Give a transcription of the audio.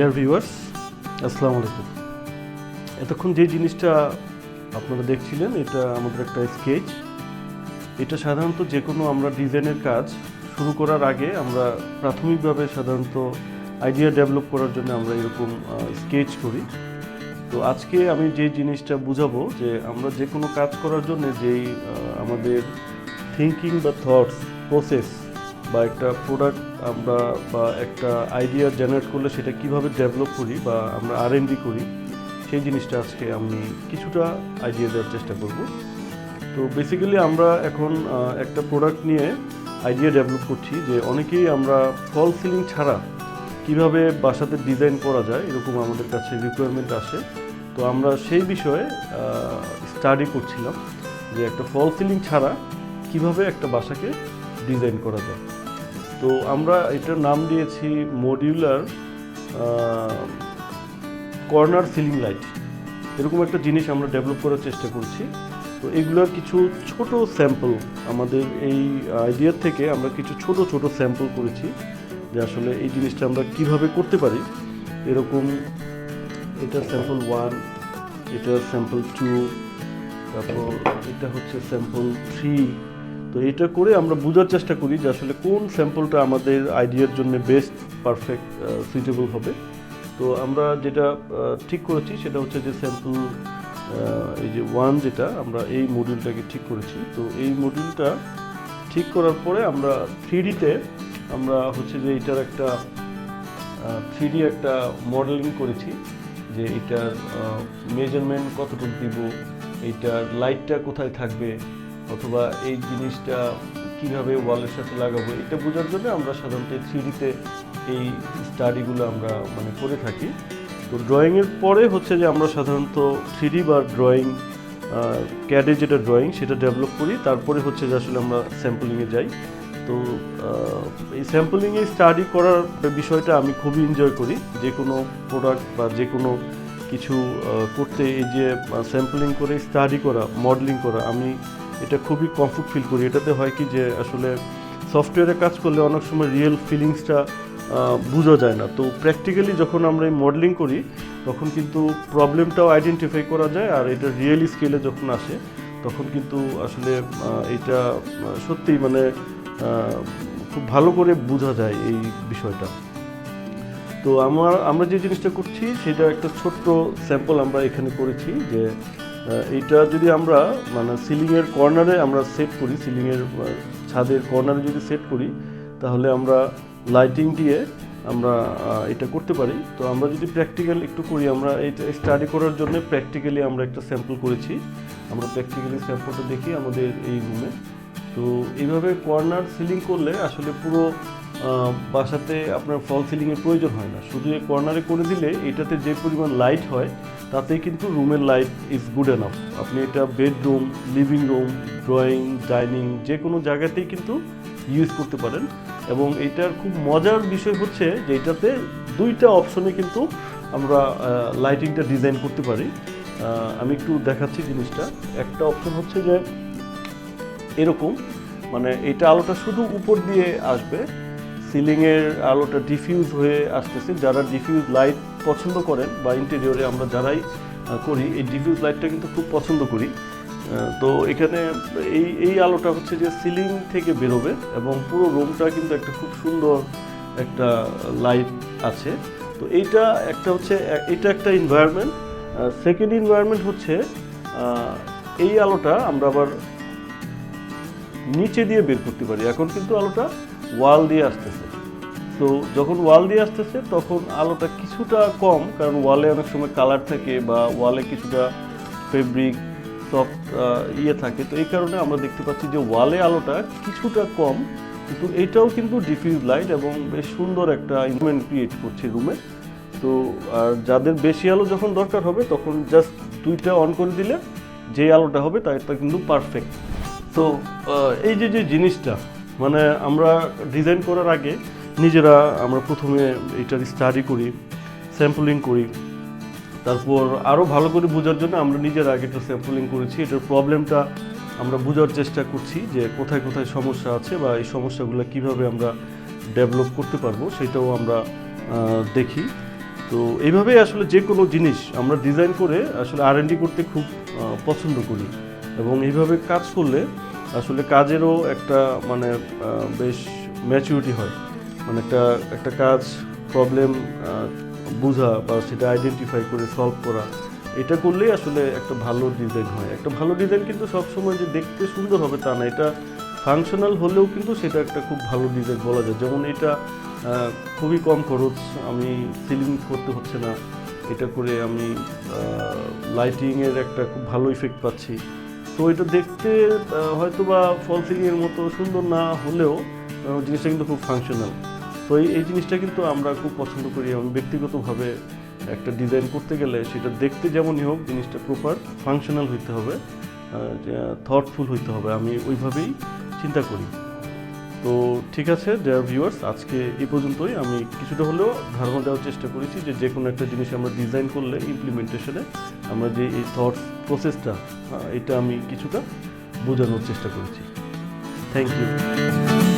Dear viewers আসসালামু আলাইকুম। এতক্ষণ যে জিনিসটা আপনারা দেখছিলেন, এটা আমাদের একটা স্কেচ এটা সাধারণত যে কোনো আমরা ডিজাইনের কাজ শুরু করার আগে আমরা প্রাথমিকভাবে সাধারণত আইডিয়া ডেভেলপ করার জন্য আমরা এরকম স্কেচ করি। তো আজকে আমি যে জিনিসটা বুঝাবো যে আমরা যে কোনো কাজ করার জন্য যেই আমাদের থিঙ্কিং বা থটস প্রসেস বা একটা প্রোডাক্ট আমরা বা একটা আইডিয়া জেনারেট করলে সেটা কীভাবে ডেভেলপ করি বা আমরা আর এন করি, সেই জিনিসটা আজকে আমি কিছুটা আইডিয়া দেওয়ার চেষ্টা করব। তো বেসিক্যালি আমরা এখন একটা প্রোডাক্ট নিয়ে আইডিয়া ডেভেলপ করছি যে অনেকেই আমরা ফল সিলিং ছাড়া কীভাবে বাসাতে ডিজাইন করা যায় এরকম আমাদের কাছে রিকোয়ারমেন্ট আসে। তো আমরা সেই বিষয়ে স্টাডি করছিলাম যে একটা ফল সিলিং ছাড়া কীভাবে একটা বাসাকে ডিজাইন করা যায়। তো আমরা এটার নাম দিয়েছি মডিউলার কর্নার সিলিং লাইট এরকম একটা জিনিস আমরা ডেভেলপ করার চেষ্টা করছি। তো এগুলোর কিছু ছোট স্যাম্পল আমাদের এই আইডিয়ার থেকে আমরা কিছু ছোট ছোট স্যাম্পল করেছি যে আসলে এই জিনিসটা আমরা কীভাবে করতে পারি। এরকম এটা স্যাম্পল ওয়ান এটা স্যাম্পল টু তারপর এটা হচ্ছে স্যাম্পল থ্রি তো এটা করে আমরা বোঝার চেষ্টা করি যে আসলে কোন স্যাম্পলটা আমাদের আইডিয়ার জন্য বেস্ট পারফেক্ট সুইটেবল হবে। তো আমরা যেটা ঠিক করেছি সেটা হচ্ছে যে স্যাম্পল এই যে ওয়ান যেটা, আমরা এই মডিউলটাকে ঠিক করেছি। তো এই মডিউলটা ঠিক করার পরে আমরা থ্রিডিতে আমরা হচ্ছে যে এটার একটা থ্রিডি একটা মডেলিং করেছি যে এটার মেজারমেন্ট কতটুকু দিব এইটার লাইটটা কোথায় থাকবে অথবা এই জিনিসটা কীভাবে ওয়ালের সাথে লাগাবো, এটা বোঝার জন্য আমরা সাধারণত থ্রিডিতে এই স্টাডিগুলো আমরা মানে করে থাকি। তো ড্রয়িংয়ের পরে হচ্ছে যে আমরা সাধারণত থ্রিডি বা ড্রয়িং ক্যাডে যেটা ড্রয়িং সেটা ডেভেলপ করি, তারপরে হচ্ছে যে আসলে আমরা স্যাম্পলিংয়ে যাই। তো এই স্যাম্পলিংয়ে স্টাডি করার বিষয়টা আমি খুবই এনজয় করি। যে কোনো প্রোডাক্ট বা যে কোনো কিছু করতে এই যে স্যাম্পলিং করে স্টাডি করা মডেলিং করা, আমি এটা খুবই কমফোর্ট ফিল করি। এটাতে হয় কি যে আসলে সফটওয়্যারে কাজ করলে অনেক সময় রিয়েল ফিলিংসটা বোঝা যায় না। তো প্র্যাকটিক্যালি যখন আমরা এই মডেলিং করি, তখন কিন্তু প্রবলেমটাও আইডেন্টিফাই করা যায় আর এটা রিয়েল স্কেলে যখন আসে, তখন কিন্তু আসলে এটা সত্যিই মানে খুব ভালো করে বোঝা যায় এই বিষয়টা। তো আমার, আমরা যে জিনিসটা করছি, সেটা একটা ছোট্ট স্যাম্পল আমরা এখানে করেছি যে এইটা যদি আমরা মানে সিলিংয়ের কর্নারে আমরা সেট করি, সিলিংয়ের ছাদের কর্নারে যদি সেট করি, তাহলে আমরা লাইটিং দিয়ে আমরা এটা করতে পারি। তো আমরা যদি প্র্যাকটিক্যাল একটু করি, আমরা এটা স্টাডি করার জন্য প্র্যাকটিক্যালি আমরা একটা স্যাম্পল করেছি। আমরা প্র্যাকটিক্যালি স্যাম্পলটা দেখি আমাদের এই রুমে তো এইভাবে কর্নার সিলিং করলে আসলে পুরো বাসাতে আপনার ফল সিলিংয়ের প্রয়োজন হয় না। শুধু এই কর্নারে করে দিলে এটাতে যে পরিমাণ লাইট হয় তাতেই কিন্তু রুমের লাইট ইজ গুড এনাফ আপনি এটা bedroom living room drawing dining যে কোনো জায়গাতেই কিন্তু ইউজ করতে পারেন। এবং এটার খুব মজার বিষয় হচ্ছে যে এটাতে দুইটা অপশনে কিন্তু আমরা লাইটিংটা ডিজাইন করতে পারি। আমি একটু দেখাচ্ছি জিনিসটা। একটা অপশন হচ্ছে যে এরকম মানে এটা আলোটা শুধু উপর দিয়ে আসবে। সিলিংয়ের আলোটা ডিফিউজ হয়ে আসতেছে। যারা ডিফিউজ লাইট পছন্দ করেন বা ইন্টেরিয়রে আমরা যারাই করি, এই ডিফিউজ লাইটটা কিন্তু খুব পছন্দ করি। তো এখানে এই এই আলোটা হচ্ছে যে সিলিং থেকে বেরোবে এবং পুরো রুমটা কিন্তু একটা খুব সুন্দর একটা লাইট আছে। তো এইটা একটা হচ্ছে, এটা একটা এনভায়রনমেন্ট সেকেন্ড এনভায়রনমেন্ট হচ্ছে এই আলোটা আমরা আবার নিচে দিয়ে বের করতে পারি। এখন কিন্তু আলোটা ওয়াল দিয়ে আসতেছে। তো যখন ওয়াল দিয়ে আসতেছে, তখন আলোটা কিছুটা কম, কারণ ওয়ালে অনেক সময় কালার থাকে বা ওয়ালে কিছুটা ফেব্রিক সফট ইয়ে থাকে। তো এই কারণে আমরা দেখতে পাচ্ছি যে ওয়ালে আলোটা কিছুটা কম, কিন্তু এটাও কিন্তু ডিফিউজ লাইট এবং বেশ সুন্দর একটা ইনভেন্ট ক্রিয়েট করছে রুমে তো, আর যাদের বেশি আলো যখন দরকার হবে, তখন জাস্ট দুইটা অন করে দিলে যে আলোটা হবে তাটা কিন্তু পারফেক্ট তো এই যে যে জিনিসটা মানে আমরা ডিজাইন করার আগে নিজেরা আমরা প্রথমে এটার স্টাডি করি স্যাম্পলিং করি। তারপর আরও ভালো করে বোঝার জন্য আমরা নিজেরা আগে একটু স্যাম্পলিং করেছি। এটার প্রবলেমটা আমরা বোঝার চেষ্টা করছি যে কোথায় কোথায় সমস্যা আছে বা এই সমস্যাগুলো কীভাবে আমরা ডেভেলপ করতে পারব সেটাও আমরা দেখি। তো এইভাবেই আসলে যে কোনো জিনিস আমরা ডিজাইন করে আসলে আর করতে খুব পছন্দ করি। এবং এইভাবে কাজ করলে আসলে কাজেরও একটা মানে বেশ ম্যাচিউরিটি হয়। মানে একটা একটা কাজ প্রবলেম বোঝা বা সেটা আইডেন্টিফাই করে সলভ করা, এটা করলেই আসলে একটা ভালো ডিজাইন হয়। একটা ভালো ডিজাইন কিন্তু সবসময় যে দেখতে সুন্দর হবে তা না, এটা ফাংশনাল হলেও কিন্তু সেটা একটা খুব ভালো ডিজাইন বলা যায়। যেমন এটা খুবই কম খরচ, আমি সিলিং করতে হচ্ছে না। এটা করে আমি লাইটিংয়ের একটা খুব ভালো ইফেক্ট পাচ্ছি। তো এটা দেখতে হয়তো বা ফল সিলিংয়ের মতো সুন্দর না হলেও জিনিসটা কিন্তু খুব ফাংশনাল তো এই এই জিনিসটা কিন্তু আমরা খুব পছন্দ করি এবং ব্যক্তিগতভাবে একটা ডিজাইন করতে গেলে সেটা দেখতে যেমনই হোক, জিনিসটা প্রপার ফাংশনাল হইতে হবে থটফুল হইতে হবে। আমি ওইভাবেই চিন্তা করি। তো ঠিক আছে ডিয়ার ভিউয়ার্স আজকে এ পর্যন্তই। আমি কিছুটা হলেও ধারণা দেওয়ার চেষ্টা করেছি যে যে কোনো একটা জিনিস আমরা ডিজাইন করলে ইমপ্লিমেন্টেশনে আমরা যে এই থট প্রসেসটা এটা আমি কিছুটা বোঝানোর চেষ্টা করেছি। Thank you